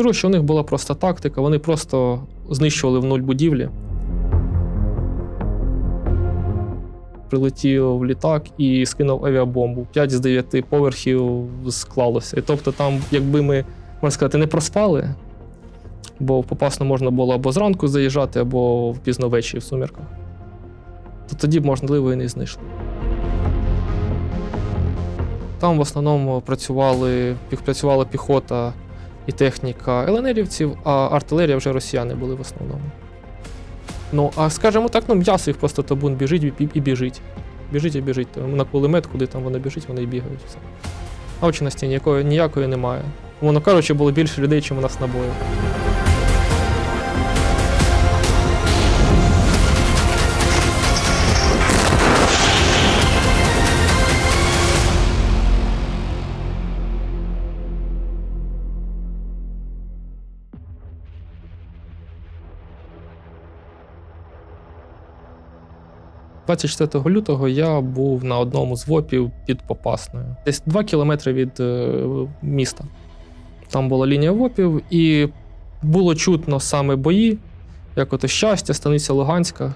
Кажу, що у них була просто тактика, вони просто знищували в нуль будівлі. Прилетів літак і скинув авіабомбу. 5 з 9 поверхів склалося. І тобто, там, якби ми, можна сказати, не проспали, бо в Попасну можна було або зранку заїжджати, або пізно ввечері в сумірках, то тоді б, можливо, і не знайшли. Там в основному працювали, працювала піхота і техніка ЛНРівців, а артилерія вже росіяни були в основному. Ну, а скажімо так, ну м'ясо їх просто табун біжить і, біжить. Біжить і біжить. На кулемет, куди там воно біжить, вони і бігають. Все. А очності ніякої, ніякої немає. Воно кажучи, було більше людей, ніж у нас набоїв. – 24 лютого я був на одному з ВОПів під Попасною. Десь 2 кілометри від е, міста. Там була лінія ВОПів, і було чутно саме бої, як ото щастя, станиця Луганська.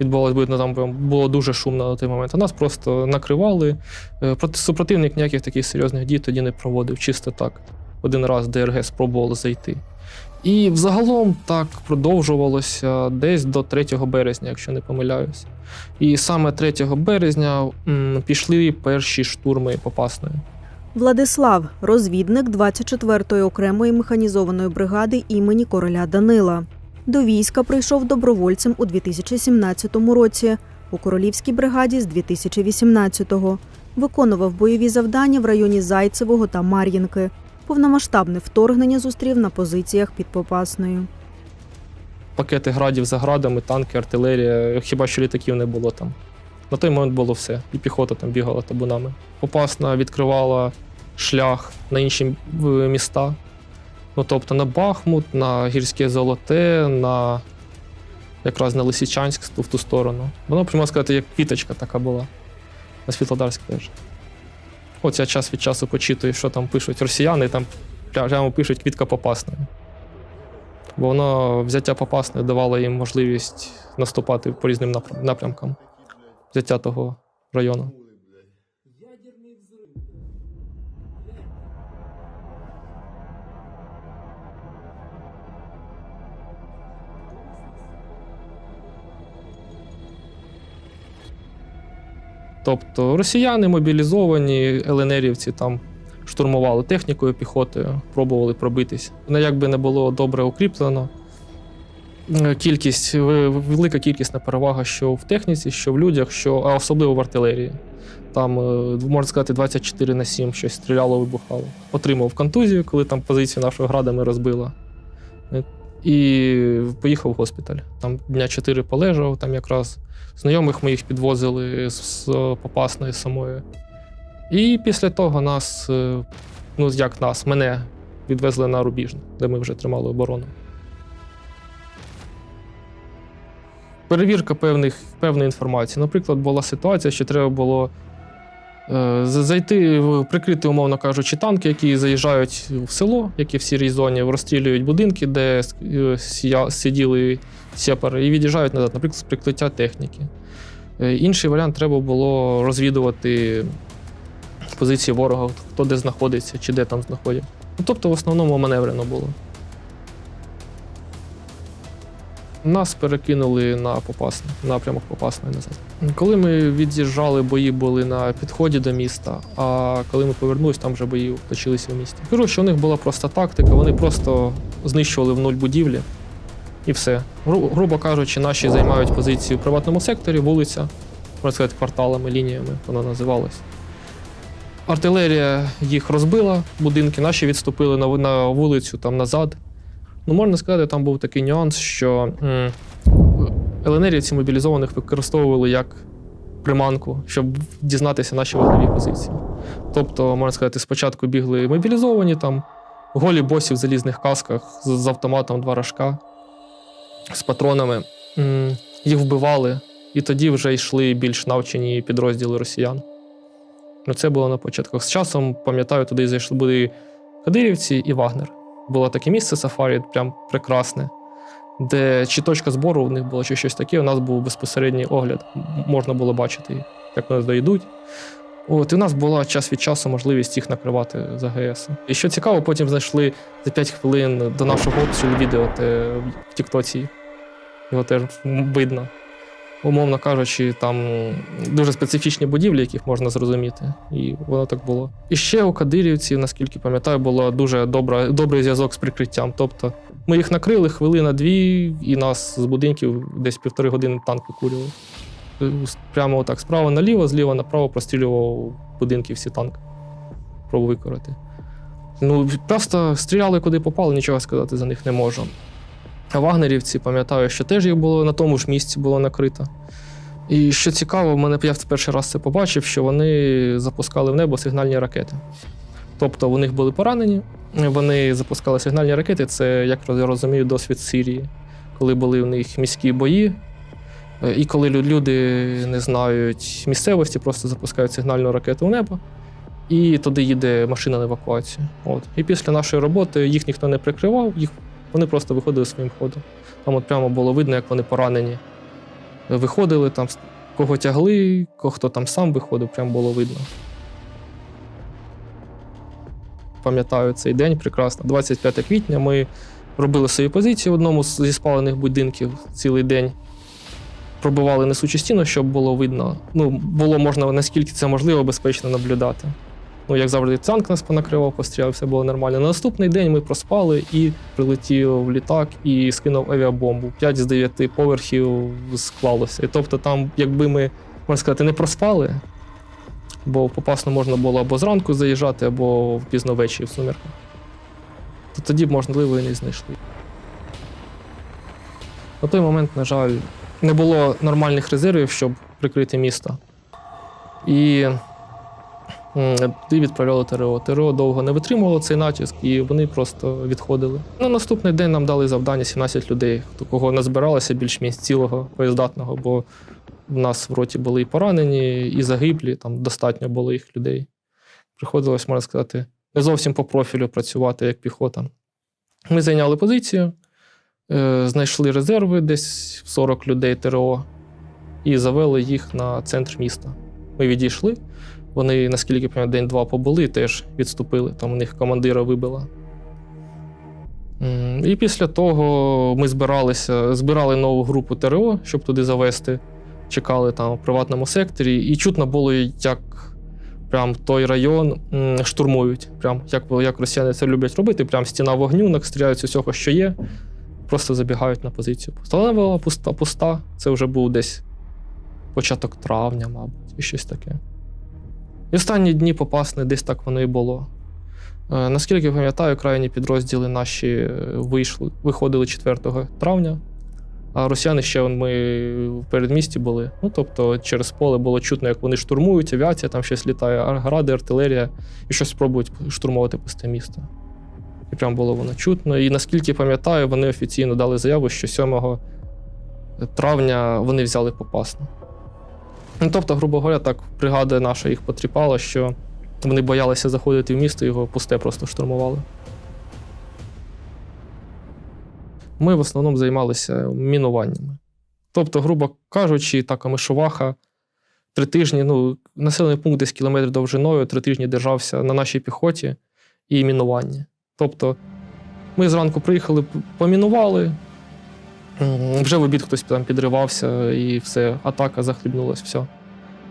Відбувалось видно, там було дуже шумно на той момент. А нас просто накривали. Е, Проти супротивник ніяких таких серйозних дій тоді не проводив, чисто так. Один раз ДРГ спробувало зайти. І взагалом так продовжувалося десь до 3 березня, якщо не помиляюсь. І саме 3 березня м, пішли перші штурми Попасної. Владислав, розвідник 24-ї окремої механізованої бригади імені короля Данила. До війська прийшов добровольцем у 2017 році, у королівській бригаді з 2018-го. Виконував бойові завдання в районі Зайцевого та Мар'їнки. Повномасштабне вторгнення зустрів на позиціях під Попасною. Пакети градів за градами, танки, артилерія, хіба що літаків не було там. На той момент було все. І піхота там бігала табунами. Попасна відкривала шлях на інші міста. Ну, тобто на Бахмут, на Гірське Золоте, на якраз на Лисичанськ в ту сторону. Воно, можна сказати, як квіточка така була. На Світлодарськ теж. От я час від часу почитую, що там пишуть росіяни, там прямо пишуть квітка Попасної. Бо воно взяття Попасної давало їм можливість наступати по різним напрям- напрямкам взяття того району. Тобто росіяни мобілізовані, ЛНРівці там штурмували технікою, піхотою, пробували пробитись. Воно якби не було добре укріплено. Е, Кількість, велика кількісна перевага, що в техніці, що в людях, що, а особливо в артилерії. Там, е, можна сказати, 24 на 7 щось стріляло, вибухало. Отримав контузію, коли там позицію нашого градами розбила. Е, І поїхав в госпіталь. Там дня 4 полежав, там якраз знайомих моїх підвозили з, з Попасної самої. І після того нас, е, ну як нас, мене відвезли на Рубіжне, де ми вже тримали оборону. Перевірка певних, певної інформації. Наприклад, була ситуація, що треба було е, зайти, прикрити, умовно кажучи, танки, які заїжджають в село, які в сірій зоні, розстрілюють будинки, де е, сепари, і від'їжджають назад, наприклад, з прикриття техніки. Е, Інший варіант треба було розвідувати позиції ворога, хто де знаходиться чи де там знаходять. Ну, тобто, в основному маневрено було. Нас перекинули на Попасне, напрямок Попасної назад. Коли ми від'їжджали, бої були на підході до міста, а коли ми повернулись, там вже бої точилися в місті. Що у них була просто тактика, вони просто знищували в нуль будівлі і все. Гру- грубо кажучи, наші займають позиції в приватному секторі, вулиця, можна сказати, кварталами, лініями, воно називалось. Артилерія їх розбила, будинки наші відступили на, на вулицю там назад. Ну, можна сказати, там був такий нюанс, що м, ЛНРівці мобілізованих використовували як приманку, щоб дізнатися наші вогневі позиції. Тобто, можна сказати, спочатку бігли мобілізовані там, голі босі в залізних касках з, з автоматом два рожка, з патронами. Їх вбивали, і тоді вже йшли більш навчені підрозділи росіян. Ну, це було на початках. З часом, пам'ятаю, туди зайшли були кадирівці і Вагнер. Було таке місце сафарі, прям прекрасне, де чи точка збору у них була, чи щось таке. У нас був безпосередній огляд. Можна було бачити, як вони доїдуть. От, і у нас була час від часу можливість їх накривати з АГС. І що цікаво, потім знайшли за 5 хвилин до нашого обстрілу відео те в Тіктоці. Його теж видно. Умовно кажучи, там дуже специфічні будівлі, яких можна зрозуміти, і воно так було. І ще у Кадирівці, наскільки пам'ятаю, було дуже добра, добрий зв'язок з прикриттям. Тобто ми їх накрили хвилина-дві, і нас з будинків десь півтори години танк викурював. Е, Прямо отак, справа наліво, зліва направо прострілював будинки всі танки. Пробував викорити. Ну, просто стріляли куди попали, нічого сказати за них не можу. А вагнерівці, пам'ятаю, що теж їх було на тому ж місці було накрито. І що цікаво, мене я в перший раз це побачив, що вони запускали в небо сигнальні ракети. Тобто у них були поранені, вони запускали сигнальні ракети. Це, як я розумію, досвід Сирії, коли були в них міські бої. Е, І коли люди не знають місцевості, просто запускають сигнальну ракету в небо, і туди їде машина на евакуацію. От. І після нашої роботи їх ніхто не прикривав, їх вони просто виходили своїм ходом. Там от прямо було видно, як вони поранені. Виходили там, кого тягли, кого хто там сам виходив, прямо було видно. Пам'ятаю цей день прекрасно. 25 квітня ми робили свою позицію в одному зі спалених будинків цілий день. Пробивали несучу стіну, щоб було видно. Ну, було можна наскільки це можливо безпечно наблюдати. Ну, як завжди, танк нас понакривав, постріляв, все було нормально. На наступний день ми проспали і прилетів літак і скинув авіабомбу. П'ять з дев'яти поверхів склалося. І тобто, там, якби ми, можна сказати, не проспали, бо попасно можна було або зранку заїжджати, або пізно ввечері в сумерках. То тоді б, можливо, і не знайшли. На той момент, на жаль, не було нормальних резервів, щоб прикрити місто. І відправляли ТРО. ТРО довго не витримувало цей натиск, і вони просто відходили. На наступний день нам дали завдання 17 людей, хто кого назбиралося більш-менш цілого, боєздатного, бо в нас в роті були і поранені, і загиблі, там достатньо було їх людей. Приходилось, можна сказати, не зовсім по профілю працювати як піхота. Ми зайняли позицію, знайшли резерви десь 40 людей ТРО і завели їх на центр міста. Ми відійшли. Вони, наскільки пам'ятаю, день-два побули, теж відступили, там у них командира вибила. І після того ми збиралися, збирали нову групу ТРО, щоб туди завести. Чекали там в приватному секторі, і чутно було, як прям той район штурмують. Прям як, як росіяни це люблять робити, прям стіна вогню, настріляють з усього, що є, просто забігають на позицію. Стала була пуста, пуста. Це вже був десь початок травня, мабуть, і щось таке. І останні дні попасне десь так воно і було. Е, Наскільки пам'ятаю, крайні підрозділи наші е, вийшли, виходили 4 травня, а росіяни ще ми в передмісті були. Ну, тобто через поле було чутно, як вони штурмують, авіація, там щось літає, гради, артилерія, і щось спробують штурмувати пусте місто. І прям було воно чутно. І наскільки пам'ятаю, вони офіційно дали заяву, що 7 травня вони взяли попасну. Ну, тобто, грубо говоря, так бригада наша їх потріпала, що вони боялися заходити в місто, його пусте просто штурмували. Ми в основному займалися мінуваннями. Тобто, грубо кажучи, така мишуваха три тижні, ну, населений пункт десь кілометр довжиною, три тижні держався на нашій піхоті і мінування. Тобто, ми зранку приїхали, помінували, вже в обід хтось там підривався, і все, атака захлібнулась, все.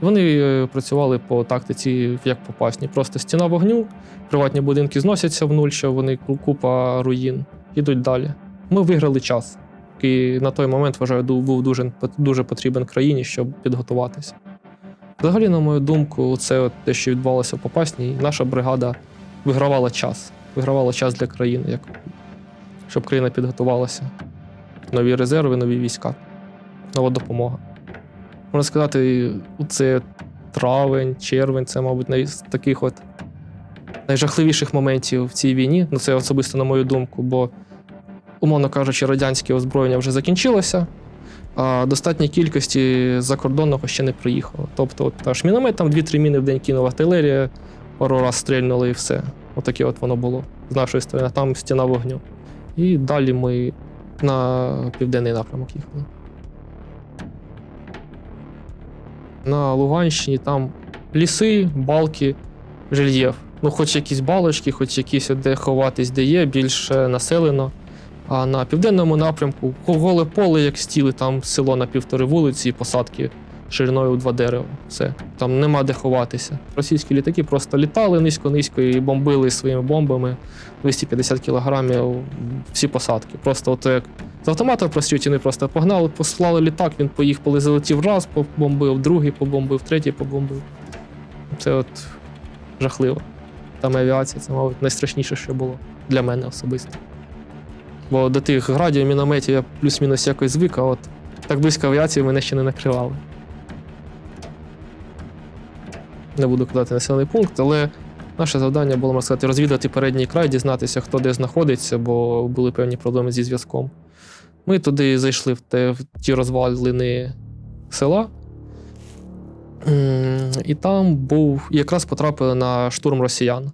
Вони е, працювали по тактиці, як попасні. Просто стіна вогню, приватні будинки зносяться в нуль, що вони купа руїн, ідуть далі. Ми виграли час, який на той момент, вважаю, був дуже, дуже потрібен країні, щоб підготуватися. Взагалі, на мою думку, це от те, що відбувалося в Попасній, наша бригада вигравала час. Вигравала час для країни, як, щоб країна підготувалася. Нові резерви, нові війська, нова допомога. Можна сказати, це травень, червень це, мабуть, най- з таких от найжахливіших моментів в цій війні. Ну, це особисто на мою думку, бо, умовно кажучи, радянське озброєння вже закінчилося, а достатньої кількості закордонного ще не приїхало. Тобто, от, аж міномет там 2-3 міни в день кинув артилерія, пару раз стрельнули і все. Отаке от воно було з нашої сторони, там стіна вогню. І далі ми на південний напрямок їхали. На Луганщині там ліси, балки, рельєф. Ну, хоч якісь балочки, хоч якісь де ховатись, де є, більше населено. А на південному напрямку голе поле, як стіли, там село на півтори вулиці і посадки шириною у два дерева. Все. Там нема де ховатися. Російські літаки просто літали низько-низько і бомбили своїми бомбами 250 кілограмів всі посадки. Просто от як з автомата прострілюють, вони просто погнали, послали літак, він поїхав, залетів раз, побомбив, другий побомбив, третій побомбив. Це от жахливо. Там авіація, це, мабуть, найстрашніше, що було для мене особисто. Бо до тих градів, мінометів я плюс-мінус якось звик, а от так близько авіації мене ще не накривали. Не буду казати населений пункт, але наше завдання було, можна сказати, розвідати передній край, дізнатися, хто де знаходиться, бо були певні проблеми зі зв'язком. Ми туди зайшли в, те, в ті розвалини села. І там був, якраз потрапили на штурм росіян.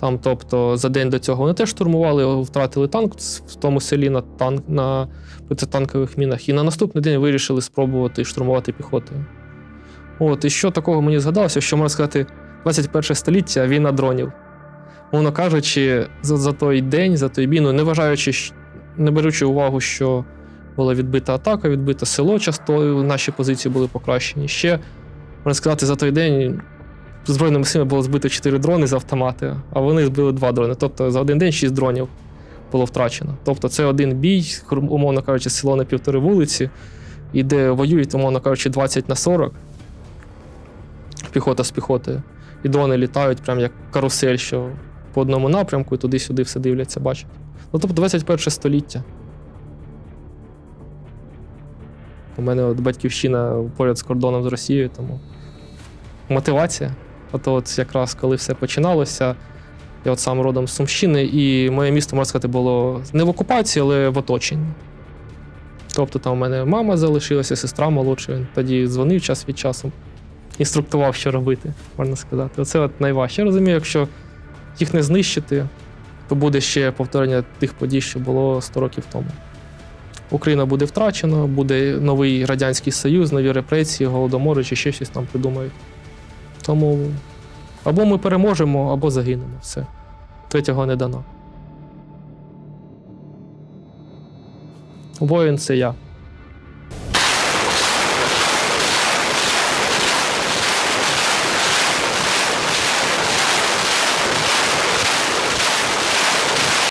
Там, тобто, за день до цього вони теж штурмували, втратили танк в тому селі на танк на протитанкових мінах. І на наступний день вирішили спробувати штурмувати піхотою. От, і що такого мені згадалося, що можна сказати, 21 століття війна дронів. Мовно кажучи, за, за той день, за той бій, ну, не вважаючи, не беручи увагу, що була відбита атака, відбите село, часто наші позиції були покращені. Ще, можна сказати, за той день Збройними силами було збито 4 дрони з автомати, а вони збили 2 дрони. Тобто за один день 6 дронів було втрачено. Тобто це один бій, умовно кажучи, село на півтори вулиці, і де воюють, умовно кажучи, 20 на 40. Піхота з піхотою. І дрони літають, прям як карусель, що по одному напрямку і туди-сюди все дивляться, бачать. Ну, тобто 21 століття. У мене от батьківщина поряд з кордоном з Росією, тому мотивація. От, от якраз коли все починалося, я от сам родом з Сумщини, і моє місто, можна сказати, було не в окупації, але в оточенні. Тобто там у мене мама залишилася, сестра молодша, тоді дзвонив час від часу, інструктував, що робити, можна сказати. Оце от найважче. Я розумію, якщо їх не знищити, то буде ще повторення тих подій, що було 100 років тому. Україна буде втрачена, буде новий Радянський Союз, нові репресії, голодомори чи ще щось там придумають. Тому або ми переможемо, або загинемо. Все. Третього не дано. Воїн це я.